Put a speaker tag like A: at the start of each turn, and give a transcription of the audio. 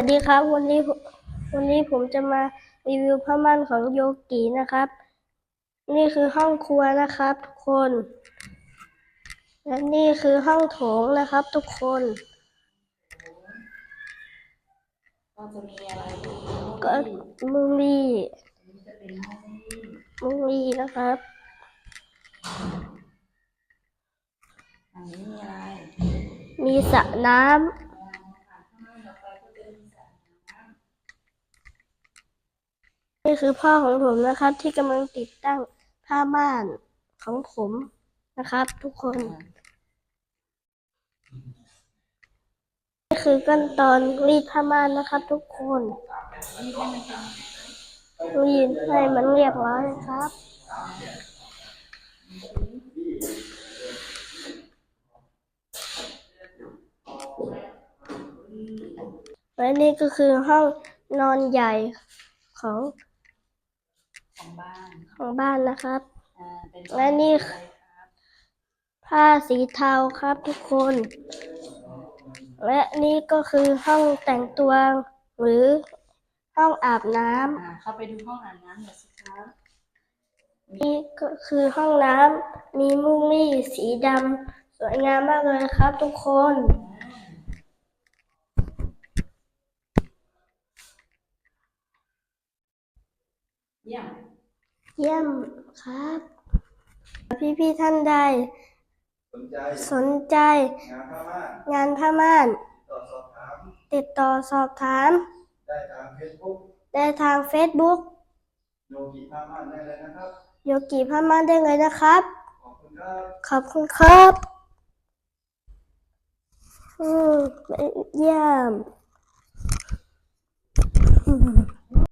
A: สวัสดีครับวันนี้วันนี้ผมจะมารีวิวผ้าม่านของโยกินะครับ นี่คือห้องครัวนะครับ ทุกคน และนี่คือห้องโถงนะครับ ทุกคน
B: ก็มุ
A: งมีมุงมีนะครับ
B: อันนี้มีอะไร
A: มีสระน้ำ
B: ข้างต่อไปก็จะมีสระน้ำ
A: นี่คือพ่อของผมนะครับ ที่กำลังติดตั้งผ้าม่านของผมนะครับ ทุกคนนี่คือขั้นตอนรีดผ้าม่านนะครับ ทุกคนรีดให้มันเรียบร้อยครับและนี่ก็คือห้องนอนใหญ่ของ
B: ของบ้าน
A: ของบ้านนะครับ
B: อ่าเป็น
A: และนี่
B: อะไรครับ
A: ผ้าสีเทาครับทุกคน และนี่ก็คือห้องแต่งตัวหรือห้องอาบน้
B: อ่าเข้าไปดูห้องอาบน้ำหน่อยสิครับำ
A: นี่ก็คือห้องน้ำมีมุ้งมี่สีดำสวยงามมากเลยครับทุกคน
B: เยี่ยม
A: เยี่ยมครับ พี่พี่ท่านใด
C: สนใจ
A: นใจ
C: งานพม่า
A: งม่าน
C: ติดต่อสอบถาม ได้ทางเฟซบุ๊ก
A: ได้ทางเฟซบุ๊ก
C: โยกิพม่านได้เลยนะครับ
A: โยกิพม่านได้เลยนะครับ
C: ขอบคุณครับ
A: ขอบคุณครับอืมเยี่ยม